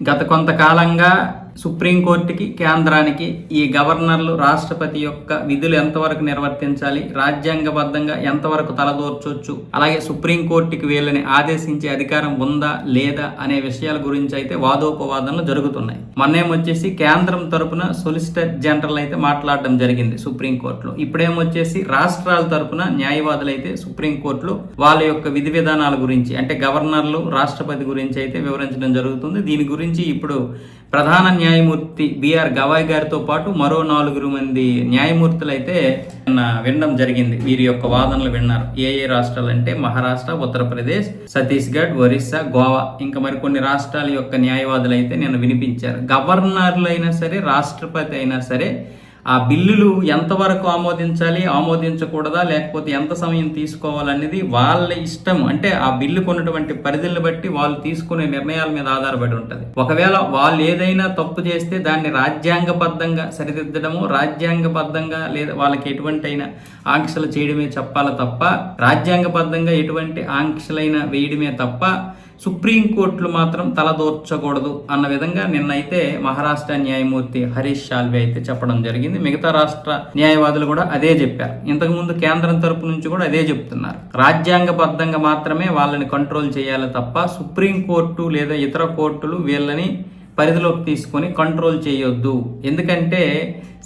గత కొంతకాలంగా సుప్రీంకోర్టుకి కేంద్రానికి ఈ గవర్నర్లు రాష్ట్రపతి యొక్క విధులు ఎంతవరకు నిర్వర్తించాలి రాజ్యాంగబద్ధంగా ఎంతవరకు తలదూర్చొచ్చు అలాగే సుప్రీంకోర్టుకి వీళ్ళని ఆదేశించే అధికారం ఉందా లేదా అనే విషయాల గురించి అయితే వాదోపవాదనలు జరుగుతున్నాయి. మొన్నేమొచ్చేసి కేంద్రం తరపున సొలిసిటర్ జనరల్ అయితే మాట్లాడడం జరిగింది సుప్రీంకోర్టులో. ఇప్పుడేమొచ్చేసి రాష్ట్రాల తరపున న్యాయవాదులు అయితే సుప్రీంకోర్టులో వాళ్ళ యొక్క విధి విధానాల గురించి అంటే గవర్నర్లు రాష్ట్రపతి గురించి అయితే వివరించడం జరుగుతుంది. దీని గురించి ఇప్పుడు ప్రధాన న్యాయమూర్తి బిఆర్ గవాయ్ గారితో పాటు మరో నాలుగురు మంది న్యాయమూర్తులు అయితే వినడం జరిగింది. వీరి యొక్క వాదనలు విన్నారు. ఏ ఏ రాష్ట్రాలు అంటే మహారాష్ట్ర ఉత్తరప్రదేశ్ ఛత్తీస్గఢ్ ఒరిస్సా గోవా ఇంకా మరికొన్ని రాష్ట్రాల యొక్క న్యాయవాదులు అయితే నేను వినిపించారు. గవర్నర్లు అయినా సరే రాష్ట్రపతి అయినా సరే ఆ బిల్లులు ఎంతవరకు ఆమోదించాలి ఆమోదించకూడదా లేకపోతే ఎంత సమయం తీసుకోవాలనేది వాళ్ళ ఇష్టం. అంటే ఆ బిల్లుకు ఉన్నటువంటి పరిధులను బట్టి వాళ్ళు తీసుకునే నిర్ణయాల మీద ఆధారపడి ఉంటుంది. ఒకవేళ వాళ్ళు ఏదైనా తప్పు చేస్తే దాన్ని రాజ్యాంగబద్ధంగా సరిదిద్దడము రాజ్యాంగబద్ధంగా లేదా వాళ్ళకి ఎటువంటి అయినా ఆంక్షలు చేయడమే చెప్పాలి తప్ప రాజ్యాంగబద్ధంగా ఎటువంటి ఆంక్షలైనా వేయడమే తప్ప సుప్రీంకోర్టులు మాత్రం తలదోర్చకూడదు అన్న విధంగా నిన్నైతే మహారాష్ట్ర న్యాయమూర్తి హరీష్ షాల్వే అయితే చెప్పడం జరిగింది. మిగతా రాష్ట్ర న్యాయవాదులు కూడా అదే చెప్పారు. ఇంతకుముందు కేంద్రం తరపు నుంచి కూడా అదే చెప్తున్నారు. రాజ్యాంగబద్ధంగా మాత్రమే వాళ్ళని కంట్రోల్ చేయాలి తప్ప సుప్రీంకోర్టు లేదా ఇతర కోర్టులు వీళ్ళని పరిధిలోకి తీసుకొని కంట్రోల్ చేయొద్దు. ఎందుకంటే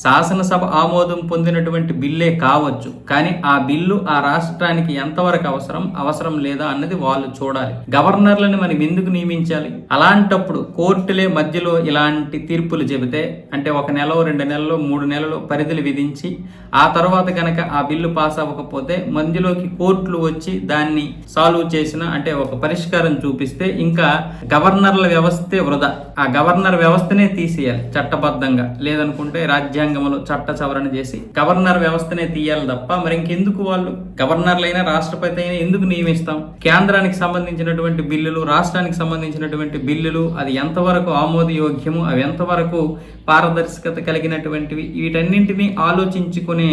శాసనసభ ఆమోదం పొందినటువంటి బిల్లే కావచ్చు. కానీ ఆ బిల్లు ఆ రాష్ట్రానికి ఎంతవరకు అవసరం అవసరం లేదా అన్నది వాళ్ళు చూడాలి. గవర్నర్లను మనం ఎందుకు నియమించాలి? అలాంటప్పుడు కోర్టులే మధ్యలో ఇలాంటి తీర్పులు చెబితే అంటే ఒక నెల రెండు నెలలు మూడు నెలలు పరిధులు విధించి ఆ తర్వాత కనుక ఆ బిల్లు పాస్ అవ్వకపోతే మధ్యలోకి కోర్టులు వచ్చి దాన్ని సాల్వ్ చేసిన అంటే ఒక పరిష్కారం చూపిస్తే ఇంకా గవర్నర్ల వ్యవస్థే వృధా. ఆ గవర్నర్ వ్యవస్థనే తీసేయాలి చట్టబద్ధంగా. లేదనుకుంటే రాజ్యాంగంలో చట్ట సవరణ చేసి గవర్నర్ వ్యవస్థనే తీయాలి తప్ప మరి ఇంకెందుకు వాళ్ళు? గవర్నర్లైనా రాష్ట్రపతి అయినా ఎందుకు నియమిస్తాం? కేంద్రానికి సంబంధించినటువంటి బిల్లులు రాష్ట్రానికి సంబంధించినటువంటి బిల్లులు అది ఎంతవరకు ఆమోదయోగ్యము అవి ఎంతవరకు పారదర్శకత కలిగినటువంటివి వీటన్నింటినీ ఆలోచించుకునే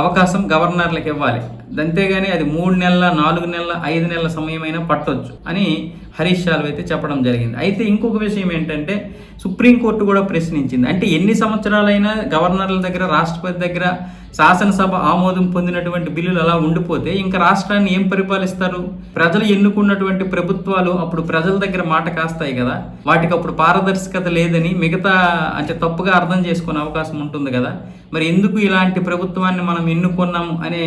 అవకాశం గవర్నర్లకు ఇవ్వాలి. అంతేగాని అది మూడు నెలల నాలుగు నెలల ఐదు నెలల సమయమైనా పట్టొచ్చు అని హరీష్ సాల్వ్ అయితే చెప్పడం జరిగింది. అయితే ఇంకొక విషయం ఏంటంటే సుప్రీంకోర్టు కూడా ప్రశ్నించింది. అంటే ఎన్ని సంవత్సరాలైనా గవర్నర్ల దగ్గర రాష్ట్రపతి దగ్గర శాసనసభ ఆమోదం పొందినటువంటి బిల్లులు అలా ఉండిపోతే ఇంకా రాష్ట్రాన్ని ఏం పరిపాలిస్తారు? ప్రజలు ఎన్నుకున్నటువంటి ప్రభుత్వాలు అప్పుడు ప్రజల దగ్గర మాట కాస్తాయి కదా. వాటికి అప్పుడు పారదర్శకత లేదని మిగతా అంటే తప్పుగా అర్థం చేసుకునే అవకాశం ఉంటుంది కదా. మరి ఎందుకు ఇలాంటి ప్రభుత్వాన్ని మనం ఎన్నుకున్నాం అనే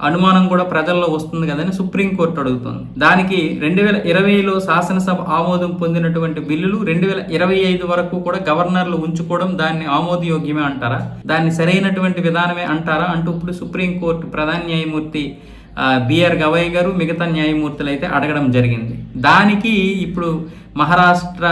అనుమానం కూడా ప్రజల్లో వస్తుంది కదని సుప్రీంకోర్టు అడుగుతుంది. దానికి రెండు వేల ఇరవైలో శాసనసభ ఆమోదం పొందినటువంటి బిల్లులు రెండు వేల ఇరవై ఐదు వరకు కూడా గవర్నర్లు ఉంచుకోవడం దాన్ని ఆమోదయోగ్యమే అంటారా? దాన్ని సరైనటువంటి విధానమే అంటారా అంటూ ఇప్పుడు సుప్రీంకోర్టు ప్రధాన న్యాయమూర్తి బిఆర్ గవయ్ గారు మిగతా న్యాయమూర్తులు అయితే అడగడం జరిగింది. దానికి ఇప్పుడు మహారాష్ట్ర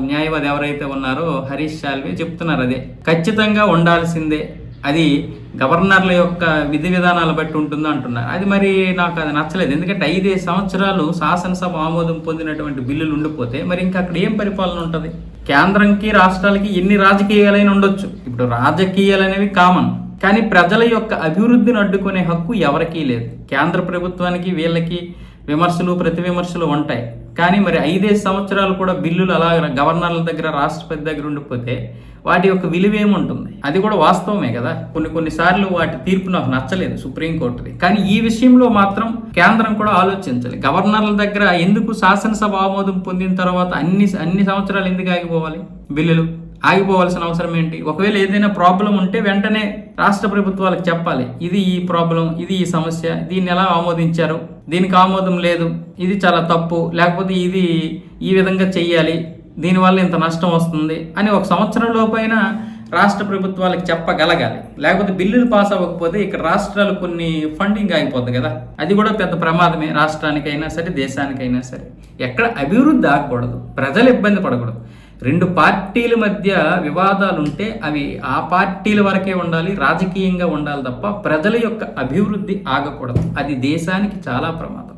న్యాయవాది ఎవరైతే ఉన్నారో హరీష్ సాల్వే చెప్తున్నారు అదే. ఖచ్చితంగా ఉండాల్సిందే. అది గవర్నర్ల యొక్క విధి విధానాలు బట్టి ఉంటుందో అంటున్నారు. అది మరి నాకు అది నచ్చలేదు. ఎందుకంటే ఐదేసి సంవత్సరాలు శాసనసభ ఆమోదం పొందినటువంటి బిల్లులు ఉండిపోతే మరి ఇంకా అక్కడ ఏం పరిపాలన ఉంటుంది? కేంద్రంకి రాష్ట్రాలకి ఎన్ని రాజకీయాలైనా ఉండొచ్చు. ఇప్పుడు రాజకీయాలు అనేవి కామన్. కానీ ప్రజల యొక్క అభివృద్ధిని అడ్డుకునే హక్కు ఎవరికీ లేదు. కేంద్ర ప్రభుత్వానికి వీళ్ళకి విమర్శలు ప్రతి విమర్శలు ఉంటాయి. కానీ మరి ఐదే సంవత్సరాలు కూడా బిల్లులు అలా గవర్నర్ల దగ్గర రాష్ట్రపతి దగ్గర ఉండిపోతే వాటి యొక్క విలువ ఏముంటుంది? అది కూడా వాస్తవమే కదా. కొన్ని కొన్నిసార్లు వాటి తీర్పు నాకు నచ్చలేదు సుప్రీంకోర్టుది. కానీ ఈ విషయంలో మాత్రం కేంద్రం కూడా ఆలోచించాలి. గవర్నర్ల దగ్గర ఎందుకు శాసనసభ ఆమోదం పొందిన తర్వాత అన్ని అన్ని సంవత్సరాలు ఎందుకు ఆగిపోవాలి? బిల్లులు? ఆగిపోవాల్సిన అవసరం ఏంటి? ఒకవేళ ఏదైనా ప్రాబ్లం ఉంటే వెంటనే రాష్ట్ర ప్రభుత్వాలకు చెప్పాలి. ఇది ఈ ప్రాబ్లం ఇది ఈ సమస్య దీన్ని ఎలా ఆమోదించారు? దీనికి ఆమోదం లేదు. ఇది చాలా తప్పు. లేకపోతే ఇది ఈ విధంగా చెయ్యాలి. దీనివల్ల ఇంత నష్టం వస్తుంది అని ఒక సంవత్సరం లోపైన రాష్ట్ర ప్రభుత్వాలకు చెప్పగలగాలి. లేకపోతే బిల్లులు పాస్ అవ్వకపోతే ఇక్కడ రాష్ట్రాలు కొన్ని ఫండింగ్ ఆగిపోద్ది కదా. అది కూడా పెద్ద ప్రమాదమే రాష్ట్రానికైనా సరే దేశానికైనా సరే. ఎక్కడ అభివృద్ధి ఆగకూడదు. ప్రజలు ఇబ్బంది పడకూడదు. రెండు పార్టీల మధ్య వివాదాలు ఉంటే అవి ఆ పార్టీల వరకే ఉండాలి రాజకీయంగా ఉండాలి తప్ప ప్రజల యొక్క అభివృద్ధి ఆగకూడదు. అది దేశానికి చాలా ప్రమాదం.